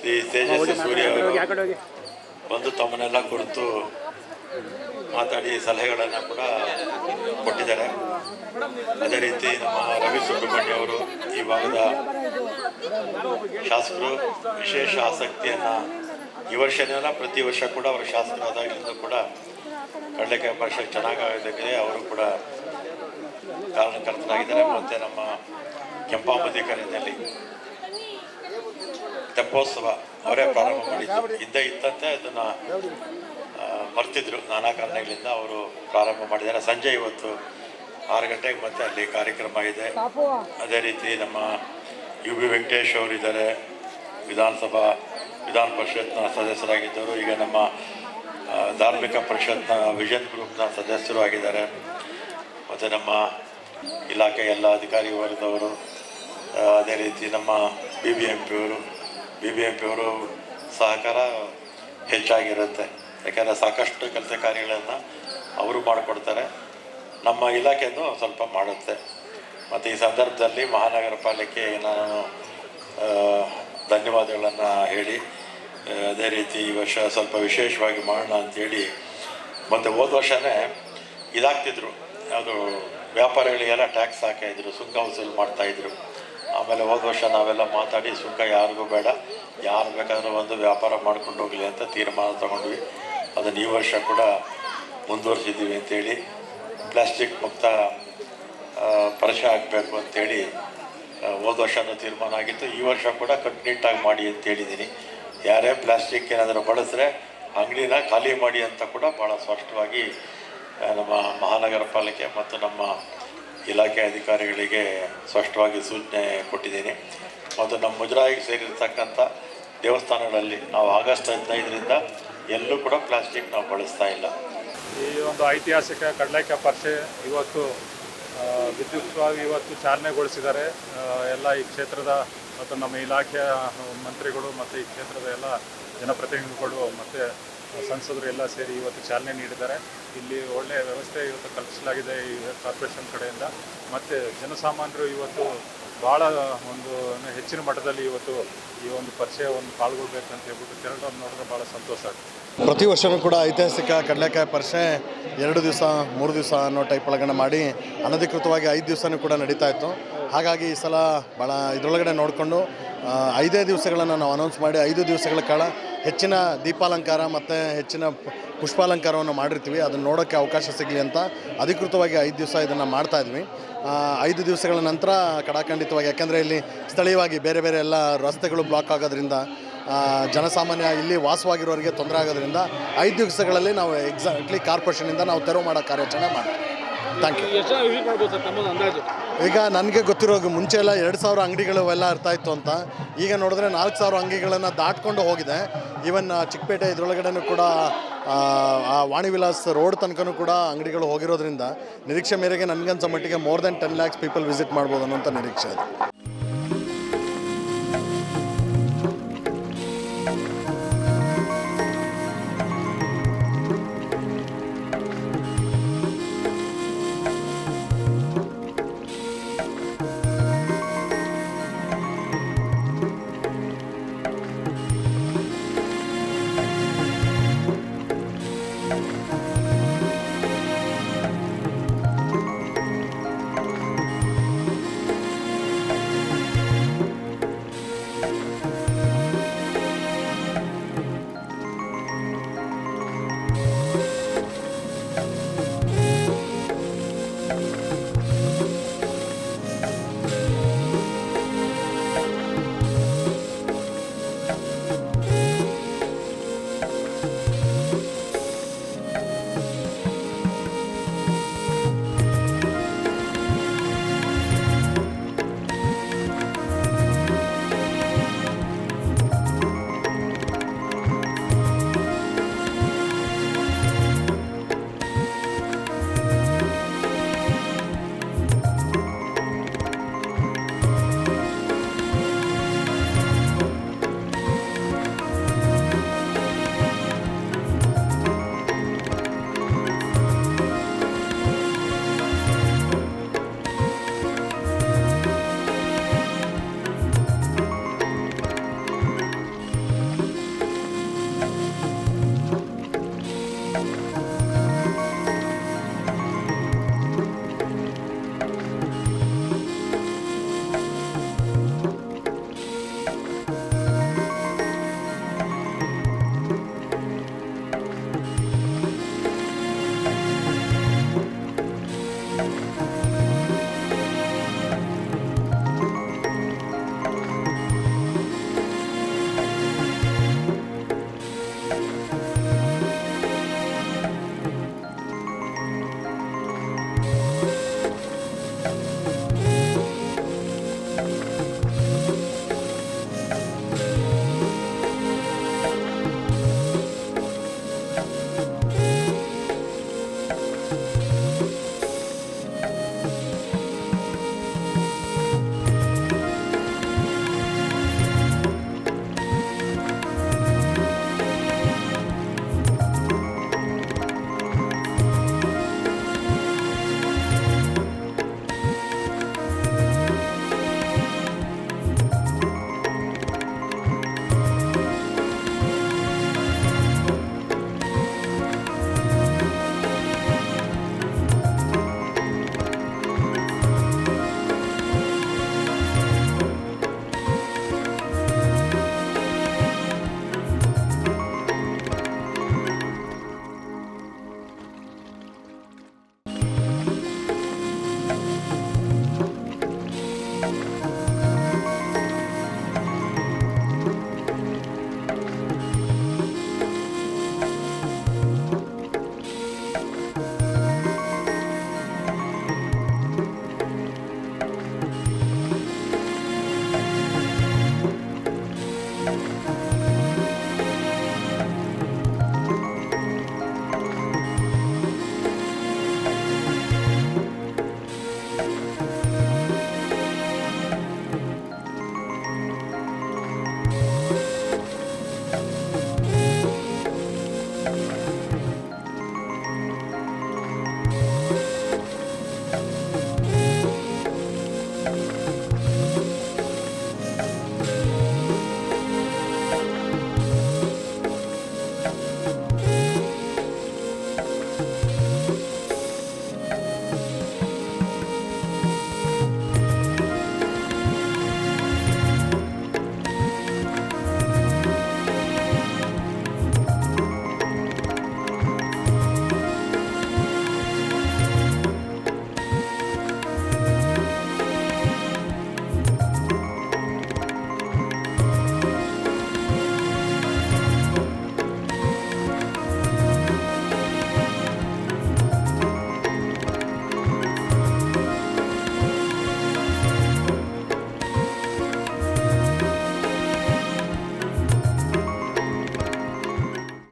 ಶ್ರೀ ತೇಜಸ್ವಿ ಸೂರ್ಯ ಅವರು ಬಂದು ತಮ್ಮನ್ನೆಲ್ಲ ಕುರಿತು ಮಾತಾಡಿ ಸಲಹೆಗಳನ್ನು ಕೂಡ ಕೊಟ್ಟಿದ್ದಾರೆ. ಅದೇ ರೀತಿ ನಮ್ಮ ರವಿ ಸುಬ್ರಹ್ಮಣ್ಯ ಅವರು ಈ ಭಾಗದ ಶಾಸಕರು ವಿಶೇಷ ಆಸಕ್ತಿಯನ್ನು ಈ ವರ್ಷನೆಲ್ಲ ಪ್ರತಿ ವರ್ಷ ಕೂಡ ಅವರು ಶಾಸಕರಾದಾಗಿಂದ ಕೂಡ ಕಡಲೆಕಾಯಿ ಪರಿಷತ್ ಚೆನ್ನಾಗಿದೆ ಅವರು ಕೂಡ ಕಾರಣಕರ್ತರಾಗಿದ್ದಾರೆ. ಮತ್ತು ನಮ್ಮ ಕೆಂಪಾಂಬದಿ ಕರೆಯಲ್ಲಿ ತೆಪ್ಪೋತ್ಸವ ಅವರೇ ಪ್ರಾರಂಭ ಮಾಡಿದ್ದು. ಹಿಂದೆ ಇತ್ತಂತೆ ಅದನ್ನು ಮರ್ತಿದ್ರು. ನಾನಾ ಕಾರಣಗಳಿಂದ ಅವರು ಪ್ರಾರಂಭ ಮಾಡಿದ್ದಾರೆ. ಸಂಜೆ ಇವತ್ತು ಆರು ಗಂಟೆಗೆ ಮತ್ತೆ ಅಲ್ಲಿ ಕಾರ್ಯಕ್ರಮ ಇದೆ. ಅದೇ ರೀತಿ ನಮ್ಮ ಯು ಬಿ ವೆಂಕಟೇಶ್ ಅವರು ಇದ್ದಾರೆ. ವಿಧಾನಸಭಾ ವಿಧಾನ ಪರಿಷತ್ನ ಸದಸ್ಯರಾಗಿದ್ದರು. ಈಗ ನಮ್ಮ ಧಾರ್ಮಿಕ ಪರಿಷತ್ನ ವಿಷನ್ ಗ್ರೂಪ್ನ ಸದಸ್ಯರು ಆಗಿದ್ದಾರೆ. ಮತ್ತು ನಮ್ಮ ಇಲಾಖೆ ಎಲ್ಲ ಅಧಿಕಾರಿ ವರ್ಗದವರು ಅದೇ ರೀತಿ ನಮ್ಮ ಬಿ ಬಿ ಎಂ ಪಿಯವರು ಬಿ ಬಿ ಎಂ ಪಿಯವರು ಸಹಕಾರ ಹೆಚ್ಚಾಗಿರುತ್ತೆ. ಯಾಕೆಂದರೆ ಸಾಕಷ್ಟು ಕೆಲಸ ಕಾರ್ಯಗಳನ್ನು ಅವರು ಮಾಡಿಕೊಡ್ತಾರೆ. ನಮ್ಮ ಇಲಾಖೆಯನ್ನು ಸ್ವಲ್ಪ ಮಾಡುತ್ತೆ. ಮತ್ತು ಈ ಸಂದರ್ಭದಲ್ಲಿ ಮಹಾನಗರ ಪಾಲಿಕೆ ನಾನು ಧನ್ಯವಾದಗಳನ್ನು ಹೇಳಿ ಅದೇ ರೀತಿ ಈ ವರ್ಷ ಸ್ವಲ್ಪ ವಿಶೇಷವಾಗಿ ಮಾಡೋಣ ಅಂತೇಳಿ ಮತ್ತು ಹೋದ ವರ್ಷವೇ ಇದಾಗ್ತಿದ್ರು. ಅದು ವ್ಯಾಪಾರಿಗಳಿಗೆಲ್ಲ ಟ್ಯಾಕ್ಸ್ ಹಾಕಿದ್ರು ಸುಂಕ ವಸೂಲು ಮಾಡ್ತಾಯಿದ್ರು ಆಮೇಲೆ ಹೋದ ವರ್ಷ ನಾವೆಲ್ಲ ಮಾತಾಡಿ ಸುಂಕ ಯಾರಿಗೂ ಬೇಡ. ಯಾರು ಬೇಕಾದರೂ ಒಂದು ವ್ಯಾಪಾರ ಮಾಡ್ಕೊಂಡು ಹೋಗಲಿ ಅಂತ ತೀರ್ಮಾನ ತಗೊಂಡ್ವಿ. ಅದನ್ನು ಈ ವರ್ಷ ಕೂಡ ಮುಂದುವರಿಸಿದ್ದೀವಿ ಅಂತೇಳಿ, ಪ್ಲಾಸ್ಟಿಕ್ ಮುಕ್ತ ಪರಿಚಯ ಆಗಬೇಕು ಅಂತೇಳಿ ಹೋದ ವರ್ಷನೂ ತೀರ್ಮಾನ ಆಗಿತ್ತು. ಈ ವರ್ಷ ಕೂಡ ಕಟ್ಟುನಿಟ್ಟಾಗಿ ಮಾಡಿ ಅಂತ ಹೇಳಿದ್ದೀನಿ. ಯಾರೇ ಪ್ಲಾಸ್ಟಿಕ್ ಏನಾದರೂ ಬಳಸಿದ್ರೆ ಅಂಗಡಿನ ಖಾಲಿ ಮಾಡಿ ಅಂತ ಕೂಡ ಭಾಳ ಸ್ಪಷ್ಟವಾಗಿ ನಮ್ಮ ಮಹಾನಗರ ಪಾಲಿಕೆ ಮತ್ತು ನಮ್ಮ ಇಲಾಖೆ ಅಧಿಕಾರಿಗಳಿಗೆ ಸ್ಪಷ್ಟವಾಗಿ ಸೂಚನೆ ಕೊಟ್ಟಿದ್ದೀನಿ. ಮತ್ತು ನಮ್ಮ ಮುಜರಾಯಿಗೆ ಸೇರಿರ್ತಕ್ಕಂಥ ದೇವಸ್ಥಾನಗಳಲ್ಲಿ ನಾವು ಆಗಸ್ಟ್ ಹದಿನೈದರಿಂದ ಎಲ್ಲೂ ಕೂಡ ಪ್ಲಾಸ್ಟಿಕ್ ನಾವು ಬಳಸ್ತಾ ಇಲ್ಲ. ಈ ಒಂದು ಐತಿಹಾಸಿಕ ಕಡಲೆಕ ಪರಿಷೆ ಇವತ್ತು ವಿದ್ಯುಕ್ತವಾಗಿ ಇವತ್ತು ಚಾಲನೆಗೊಳಿಸಿದ್ದಾರೆ. ಎಲ್ಲ ಈ ಕ್ಷೇತ್ರದ ಮತ್ತು ನಮ್ಮ ಇಲಾಖೆಯ ಮಂತ್ರಿಗಳು ಮತ್ತು ಈ ಕ್ಷೇತ್ರದ ಎಲ್ಲ ಜನಪ್ರತಿನಿಧಿಗಳು ಮತ್ತು ಸಂಸದರು ಎಲ್ಲ ಸೇರಿ ಇವತ್ತು ಚಾಲನೆ ನೀಡಿದ್ದಾರೆ. ಇಲ್ಲಿ ಒಳ್ಳೆಯ ವ್ಯವಸ್ಥೆ ಇವತ್ತು ಕಲ್ಪಿಸಲಾಗಿದೆ ಈ ಕಾರ್ಪೊರೇಷನ್ ಕಡೆಯಿಂದ. ಮತ್ತು ಜನಸಾಮಾನ್ಯರು ಇವತ್ತು ಭಾಳ ಒಂದು ಹೆಚ್ಚಿನ ಮಟ್ಟದಲ್ಲಿ ಇವತ್ತು ಈ ಒಂದು ಪರಿಚಯ ಒಂದು ಪಾಲ್ಗೊಳ್ಬೇಕು ಅಂತ ಹೇಳ್ಬಿಟ್ಟು ತೆರಳೋದು ನೋಡಿದ್ರೆ ಭಾಳ ಸಂತೋಷ ಆಗ್ತದೆ. ಪ್ರತಿ ವರ್ಷವೂ ಕೂಡ ಐತಿಹಾಸಿಕ ಕಡಲೆಕಾಯಿ ಪರಿಷೆ ಎರಡು ದಿವಸ, ಮೂರು ದಿವಸ ಅನ್ನೋ ಟೈಪ್ ಒಳಗಡೆ ಮಾಡಿ ಅನಧಿಕೃತವಾಗಿ ಐದು ದಿವಸನೂ ಕೂಡ ನಡೀತಾ ಇತ್ತು. ಹಾಗಾಗಿ ಈ ಸಲ ಭಾಳ ಇದರೊಳಗಡೆ ನೋಡಿಕೊಂಡು ಐದೇ ದಿವಸಗಳನ್ನು ನಾವು ಅನೌನ್ಸ್ ಮಾಡಿ, ಐದು ದಿವಸಗಳ ಕಾಲ ಹೆಚ್ಚಿನ ದೀಪಾಲಂಕಾರ ಮತ್ತು ಹೆಚ್ಚಿನ ಪುಷ್ಪಾಲಂಕಾರವನ್ನು ಮಾಡಿರ್ತೀವಿ. ಅದನ್ನು ನೋಡೋಕ್ಕೆ ಅವಕಾಶ ಸಿಗಲಿ ಅಂತ ಅಧಿಕೃತವಾಗಿ ಐದು ದಿವಸ ಇದನ್ನು ಮಾಡ್ತಾಯಿದ್ವಿ ಐದು ದಿವಸಗಳ ನಂತರ ಕಡಾಖಂಡಿತವಾಗಿ ಯಾಕೆಂದರೆ ಇಲ್ಲಿ ಸ್ಥಳೀಯವಾಗಿ ಬೇರೆ ಬೇರೆ ಎಲ್ಲ ರಸ್ತೆಗಳು ಬ್ಲಾಕ್ ಆಗೋದ್ರಿಂದ ಜನಸಾಮಾನ್ಯ ಇಲ್ಲಿ ವಾಸವಾಗಿರೋರಿಗೆ ತೊಂದರೆ ಆಗೋದ್ರಿಂದ ಐದು ದಿವಸಗಳಲ್ಲಿ ನಾವು ಎಕ್ಸಾಕ್ಟ್ಲಿ ಕಾರ್ಪೊರೇಷನಿಂದ ನಾವು ತೆರವು ಮಾಡೋ ಕಾರ್ಯಾಚರಣೆ ಮಾಡ್ತೀವಿ. ಥ್ಯಾಂಕ್ ಯು ಈಗ ನನಗೆ ಗೊತ್ತಿರೋ ಮುಂಚೆ ಎಲ್ಲ ಎರಡು ಸಾವಿರ ಅಂಗಡಿಗಳು ಎಲ್ಲ ಇರ್ತಾ ಇತ್ತು ಅಂತ. ಈಗ ನೋಡಿದ್ರೆ ನಾಲ್ಕು ಸಾವಿರ ಅಂಗಡಿಗಳನ್ನು ದಾಟ್ಕೊಂಡು ಹೋಗಿದೆ. ಈವನ್ ಚಿಕ್ಕಪೇಟೆ ಇದರೊಳಗಡೆನೂ ಕೂಡ ಆ, ಆ ವಾಣಿ ವಿಲಾಸ್ ರೋಡ್ ತನಕನೂ ಕೂಡ ಅಂಗಡಿಗಳು ಹೋಗಿರೋದ್ರಿಂದ ನಿರೀಕ್ಷೆ ಮೇರೆಗೆ ನನಗನ್ಸೋ ಮಟ್ಟಿಗೆ more than ten lakhs people visit ಮಾಡ್ಬೋದು ಅನ್ನೋಂಥ ನಿರೀಕ್ಷೆ ಇದೆ